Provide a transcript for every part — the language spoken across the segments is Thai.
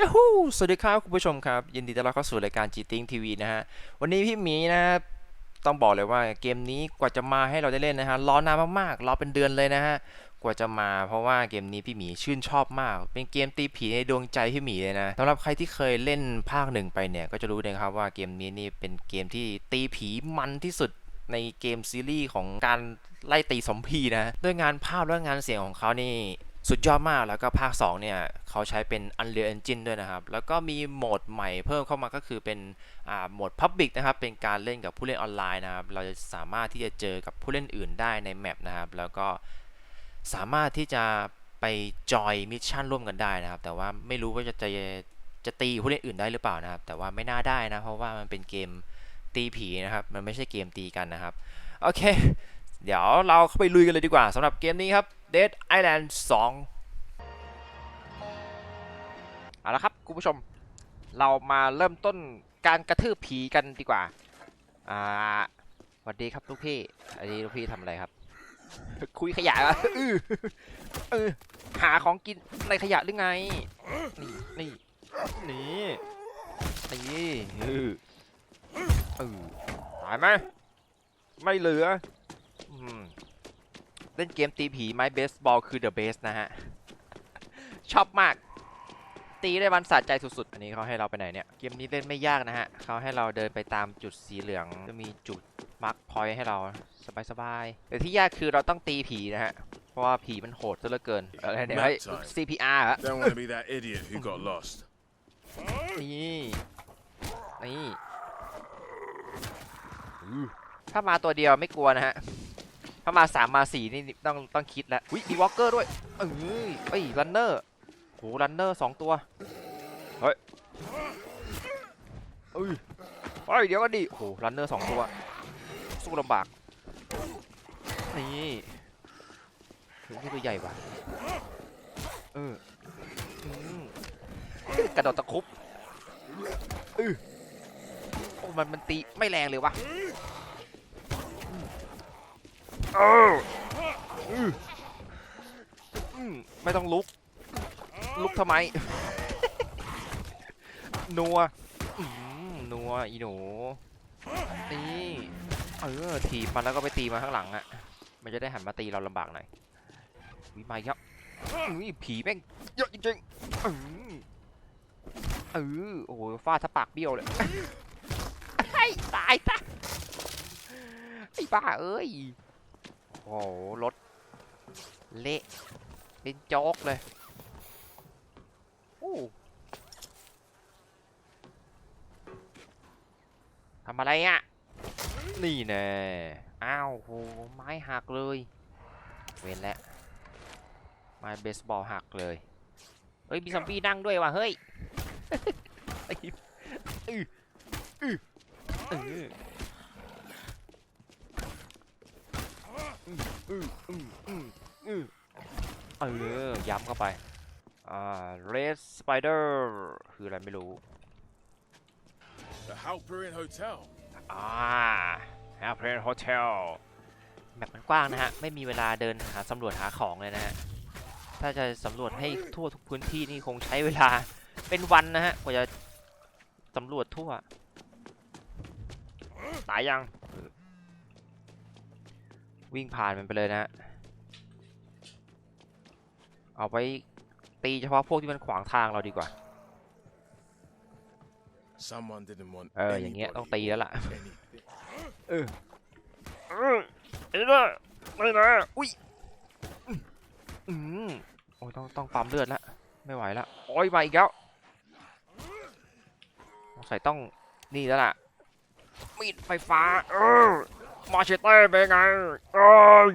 ยูฮูสวัสดีครับคุณผู้ชมครับ ยินดีต้อนรับเข้าสู่รายการ g t i n g TV นะฮะ วันนี้พี่หมีนะต้องบอกเลยว่าเกมนี้กว่าจะมาให้เราได้เล่นนะฮะรอนานมากๆรอเป็นเดือนเลยนะฮะกว่าจะมาเพราะว่าเกมนี้พี่หมีชื่นชอบมาก เป็นเกมตีผีในดวงใจพี่หมีเลยนะสำหรับใครที่เคยเล่นภาคหนึ่งไปเนี่ยก็จะรู้เลยครับว่าเกมนี้นี่เป็นเกมที่ตีผีมันที่สุดในเกมซีรีส์ของการไล่ตีซอมบี้นะด้วยงานภาพและงานเสียงของเขานี่ สุดยอดมากแล้วก็ภาค 2 เนี่ยเขาใช้เป็น Unreal Engine ด้วยนะครับ แล้วก็มีโหมดใหม่เพิ่มเข้ามาก็คือเป็นโหมด Public นะครับ เป็นการเล่นกับผู้เล่นออนไลน์นะครับ เราจะสามารถที่จะเจอกับผู้เล่นอื่นได้ในแมปนะครับ แล้วก็สามารถที่จะไปจอยมิชชั่นร่วมกันได้นะครับ แต่ว่าไม่รู้ว่าจะจะจะตีผู้เล่นอื่นได้หรือเปล่านะครับ แต่ว่าไม่น่าได้นะ เพราะว่ามันเป็นเกมตีผีนะครับ มันไม่ใช่เกมตีกันนะครับ โอเค เดี๋ยวเราเข้าไปลุยกันเลยดีกว่าสำหรับเกมนี้ครับ Dead Island 2 เอาละครับคุณผู้ชม เรามาเริ่มต้นการกระทืบผีกันดีกว่า อ่าสวัสดีครับลูกพี่อันนี้ลูกพี่ทำอะไรครับ คุยขยะเหรออื้อเออหาของกินในขยะหรือไง นี่ นี่ นี่นี่เออเออตายไหมไม่เหลือ อืม เล่นเกมตีผีไม้เบสบอลคือ the best นะฮะ ชอบมาก ตีได้มันสะใจสุดๆ อันนี้เขาให้เราไปไหนเนี่ย เกมนี้เล่นไม่ยากนะฮะ เขาให้เราเดินไปตามจุดสีเหลือง จะมีจุดมาร์คพอยต์ให้เราสบายๆ แต่ที่ยากคือเราต้องตีผีนะฮะ เพราะว่าผีมันโหดซะเหลือเกิน อะไรเนี่ยเฮ้ย Nap time. CPR เหรอ Don't want to be that idiot who got lost. นี่นี่อื้อถ้ามาตัวเดียวไม่กลัวนะฮะ ถ้ามาสามมาสี่นี่ต้องต้องคิดแล้วอุ้ยมีวอลเกอร์ด้วยเอ้ยเอ้รันเนอร์โหรันเนอร์สองตัวเฮ้ยเอ้ยเฮ้ยเดี๋ยวก็ดิโหรันเนอร์สองตัวสู้ลำบากนี่ถึงที่ตัวใหญ่ว่ะเอออกระโดดตะคุบอือโอ้มันมันตีไม่แรงเลยวะ เอออืออืมไม่ต้องลุก ลุกทำไม นัวอืมนัวอีหนูนี่เออถีบมันแล้วก็ไปตีมาข้างหลังอะมันจะได้หันมาตีเราลำบากหน่อยวิมาอีกครับอุ้ยผีแม่งเยอะจริงๆอืมเออโอ้โหฟาดถ้าปากเบี้ยวเลยไอ้ตายซะไอ้บ้าเอ้ย หรถเละเป็นโจ๊กเลยโอ้ทำอะไรอะ นี่แน่อ้าวโหไม้หักเลย เว้นแล้วไม้เบสบอลหักเลย เฮ้ย มีซอมบี้นั่งด้วยว่ะ เฮ้ยเออ อืออืออืออือเออย้ำเข้าไป อ่า red spider คืออะไรไม่รู้ The Halperin Hotel. อ่า h a p p e n Hotel แมปมันกว้างนะฮะ ไม่มีเวลาเดินหาสำรวจหาของเลยนะฮะ ถ้าจะสำรวจให้ทั่วทุกพื้นที่นี่คงใช้เวลาเป็นวันนะฮะ กว่าจะสำรวจทั่ว ตายยัง วิ่งผ่านมันไปเลยนะฮะเอาไปตีเฉพาะพวกที่มันขวางทางเราดีกว่า Someone didn't want เออ อย่างเงี้ยต้อง anybody ตีแล้วล่ะ anything. เออเออไอ้เนี่ยไม่นะอุ้ยอืมอืมโอ้ยต้องต้องปั๊มเลือดแล้วไม่ไหวแล้วโอ้ยมาอีกแล้วสงสัยต้องนี่แล้วล่ะ มีดไฟฟ้า เออ มาเชเต้เป็นไงเอ้ย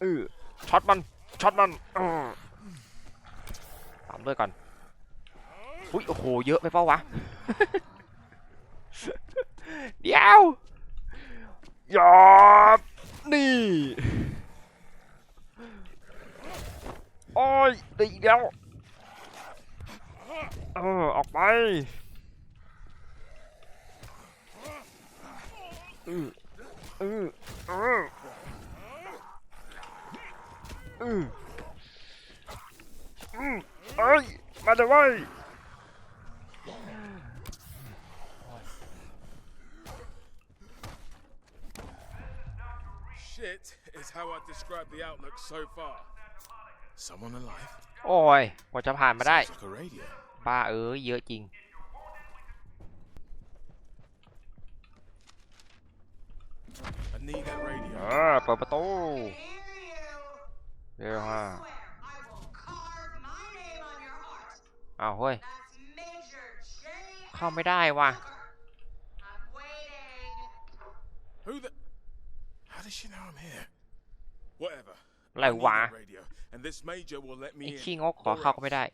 เออช็อตมันช็อตมันเออปั๊มเลือดก่อนอุ้ยโอ้โหเยอะไปเปล่าวะเดี๋ยวหยอบนี่โอ้ยได้อีกแล้วเออออกไป อืออืออืออืออือ เอ้ย มาเลยเว้ย Shit is how I describe the outlook so far. Someone alive? โอ้ย กว่าจะผ่านมาได้ Sounds like a radio. บ้าเอ้ย เยอะจริง เอ radio. อเปิดประตูเร็วฮะอ้าวเฮ้ย เข้าไม่ได้ว่ะ Who the? How does she know I'm here? Whatever. อะไร I need วะ that radio, and this major will let ไอ้ me ขี้ in. งกขอเข้าก็ไม่ได้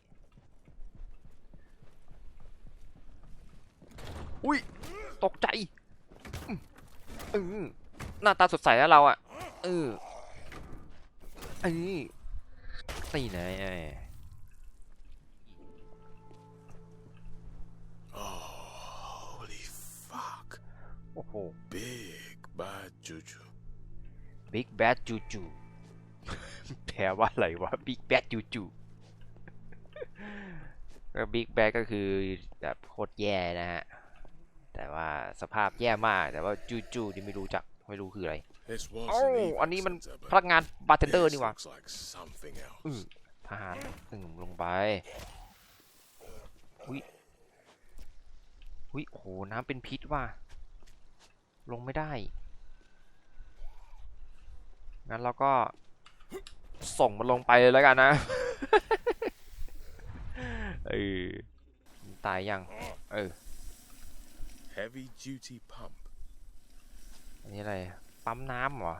อุ้ย ตกใจ อืมอืม หน้าตาสดใสแล้วเราอะเออเออนี่ไหน Holy fuck! โอ้โห Big bad juju. Big Bad Juju แปลว่าอะไรวะ Big Bad Juju ก็ Big Bad ก็คือแบบโคตรแย่นะฮะ แต่ว่าสภาพแย่มาก แต่ว่าจูจูนี่ไม่รู้จัก ไม่รู้คืออะไร This was โอ้ an อันนี้มัน evac center, พนักงานบาร์เทน but เดอร์ this นี่หว่า looks like something else. อืมทหารอืมลงไปอุ้ยอุ้ยโอ้โหน้ำเป็นพิษว่ะลงไม่ได้ งั้นเราก็ส่งมันลงไปเลยแล้วกันนะเออมันตายยังเออ Heavy duty pump. อันนี้อะไร ปั๊มน้ำเหรอ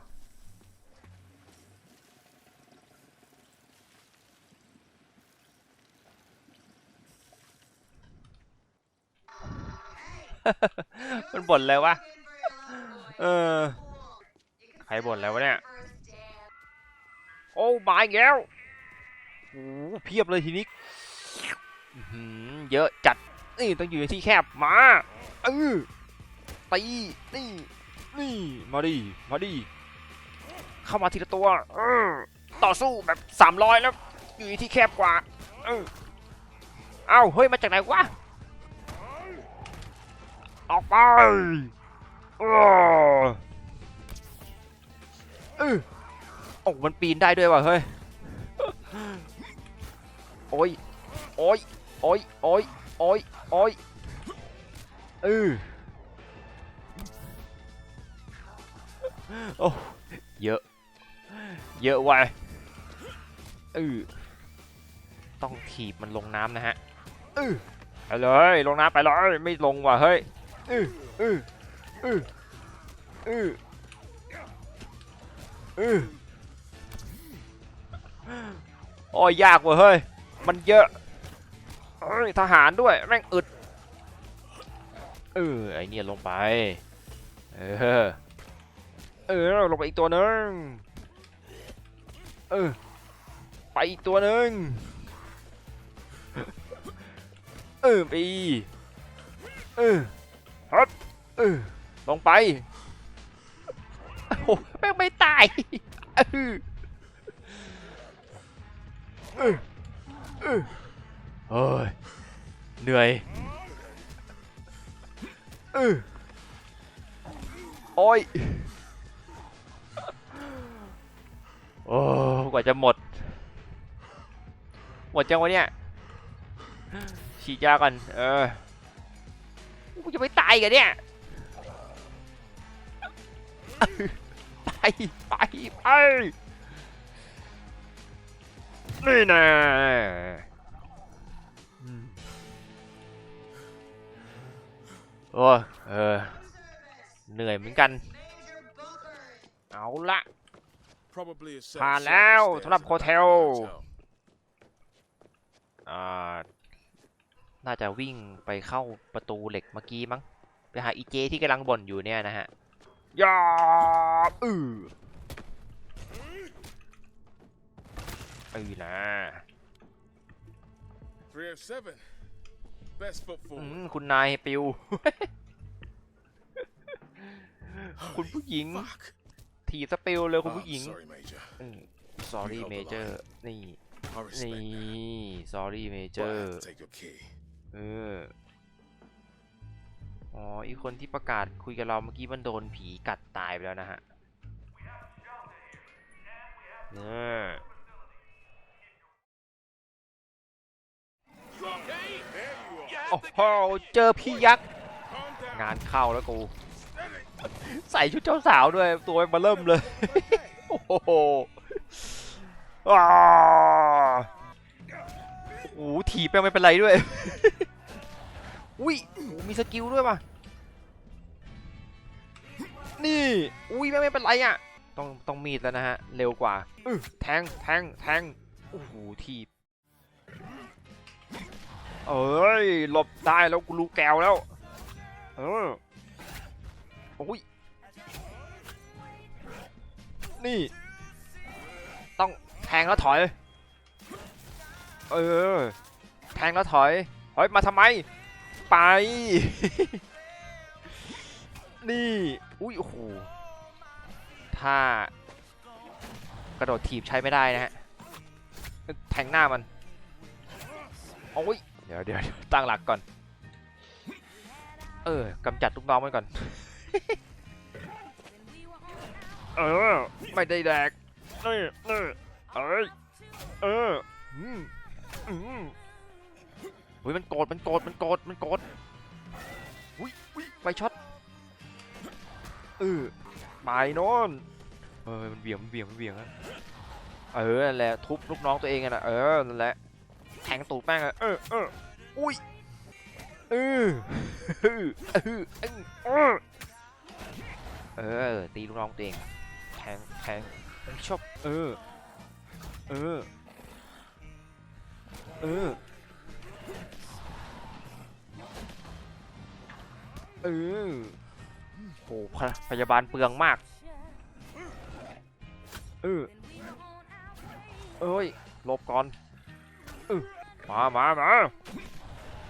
มันบ่นเลยวะ เออ ใครบ่นแล้ววะเนี่ย โอ้มาอีกแล้วโอ้เพียบเลยทีนี้เยอะจัด นี่ต้องอยู่ในที่แคบ มาเออตีนี่ นี่มาดิมาดิเข้ามาทีละตัวเออต่อสู้แบบสามร้อยแล้วอยู่ที่แคบกว่าเออเอ้าเฮ้ยมาจากไหนวะออกไปเออเออโอ้มันปีนได้ด้วยว่ะเฮ้ยโอ้ยโอ้ยโอ้ยโอ้ยโอ้ยโอ้ยเออ โอ้เยอะ เยอะว่ะเออต้องถีบมันลงน้ำนะฮะเออไปเลยลงน้ำไปเลยไม่ลงว่ะเฮ้ยเออเออเออเออเออโอ้ยยากว่ะเฮ้ยมันเยอะเฮ้ยทหารด้วยแม่งอึดเออไอเนี่ยลงไปเออ เออลงไปอีกตัวหนึ่งเออไปอีกตัวหนึ่งเออไปเออฮับเออลงไปโอ้โหแม่ไม่ตายเออเออเออเฮ้ยเหนื่อยเออโอ้ย โอ้กว่าจะหมด หมดจังวะเนี่ยฉีดยาก่อนเออกูจะไม่ตายกันเนี่ยไปไปไปนี่นะอืมโอ้เออเหนื่อยเหมือนกัน เอาละ ผ่าน of แล้ว service สำหรับ stairs โฮ in the เท back ล of the hotel. อ่าน่าจะวิ่งไปเข้าประตูเหล็กเมื่อกี้มั้ง ไปหาอีเจที่กำลังบ่นอยู่เนี่ยนะฮะยาอือเออนะ 307. Best foot อื forward. มคุณนายปิว คุณ Holy ผู้หญิง fuck. ถีบสปิวเลยคุณ Oh, ผู้หญิง sorry, Major. อืม sorry You held the major นี่ I นี่ respect that. sorry But I major have to take your key. เออ อ๋อ อีกคนที่ประกาศคุยกับเราเมื่อกี้มันโดนผีกัดตายไปแล้วนะฮะเนี่ย You okay? There you are. โอ้โห เจอพี่ยักษ์ Calm down. งานเข้าแล้วกู Steady. ใส่ชุดเจ้าสาวด้วย ตัวมาเริ่มเลย โอ้โหอ้าโอ้ถีบไปไม่เป็นไรด้วย อุ้ยโอ้มีสกิลด้วยป่ะ นี่ อุ้ยไม่ไม่เป็นไรอะ ต้องต้องมีดแล้วนะฮะ เร็วกว่าแทงแทงแทงโอ้โหถีบเอ้ยหลบได้แล้วกูรู้แกวแล้ว เออโอ้ย นี่ ต้องแทงแล้วถอย เออ แทงแล้วถอยถอยมาทำไม ไป นี่ อุ้ยโอ้โหถ้ากระโดดถีบใช้ไม่ได้นะฮะ แทงหน้ามัน โอ้ย เดี๋ยวเดี๋ยวเดี๋ยวตั้งหลักก่อน เออกำจัดลูกน้องมันก่อน เออ ไม่ได้แดกนี่นี่เอ้ยเอออืมอืมเฮ้ยมันโกรธมันโกรธมันโกรธมันโกรธอุ้ยอุ้ยไฟช็อตเออไปโน่นเออมันเบี่ยงมันเบี่ยงมันเบี่ยงอะเออนั่นแหละทุบลูกน้องตัวเองอะนะเออนั่นแหละแทงตูดแม่งอะเออเอออุ้ยเออเออเออเออตีลูกน้องตัวเอง ทงแทงแทงชอบเออ เออ เออ เออโหพะพยาบาลเปลืองมาก เออ เอ้ยลบก่อนเออมามามา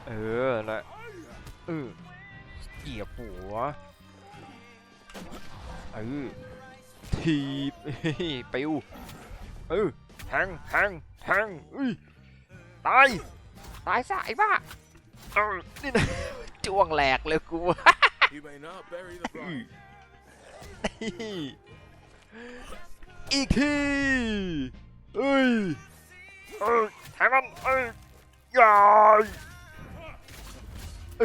เออนั่นและเออเหยียบหัวเออ ทีบปิวเออแทงแทงแทงอุ้ยตายตายซะไอ้บ้าเออนี่นะจ้วงแหลกเลยกู You may not bury the bride. อีกทีเอ้ยเอ้ยแทงมันเอ้ยยายเอ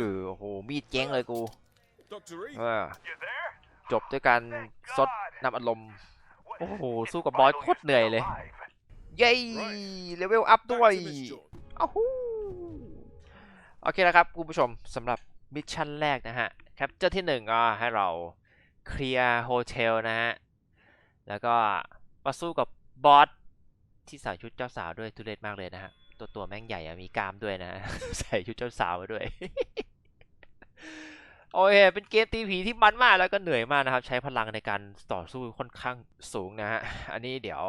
อโอ้โหมีดเจ๊งเลยกู Dr. Reed. เออ จบด้วยการซดน้ำอารมณ์โอ้โห สู้กับบอสโคตรเหนื่อยเลย เย้เลเวลอัพ Back ด้วย to Miss Jordan. อ้าวฮู้โอเคนะครับ คุณผู้ชมสำหรับมิชชั่นแรกนะฮะแคปเจอร์ที่หนึ่งก็ให้เราเคลียร์โฮเทลนะฮะ แล้วก็มาสู้กับบอสที่ใส่ชุดเจ้าสาวด้วยทุเรศมากเลยนะฮะ ตัวตัวแม่งใหญ่อะมีกล้ามด้วยนะฮะใส่ชุดเจ้าสาวมาด้วย โอเค เป็นเกมตีผีที่มันมากแล้วก็เหนื่อยมากนะครับ ใช้พลังในการต่อสู้ค่อนข้างสูงนะฮะ อันนี้เดี๋ยว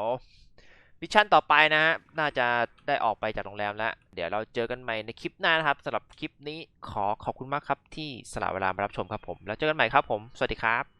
มิชชั่นต่อไปนะฮะ น่าจะได้ออกไปจากโรงแรมแล้ว เดี๋ยวเราเจอกันใหม่ในคลิปหน้านะครับสำหรับคลิปนี้ขอขอบคุณมากครับที่สละเวลามารับชมครับผม แล้วเจอกันใหม่ครับผม สวัสดีครับ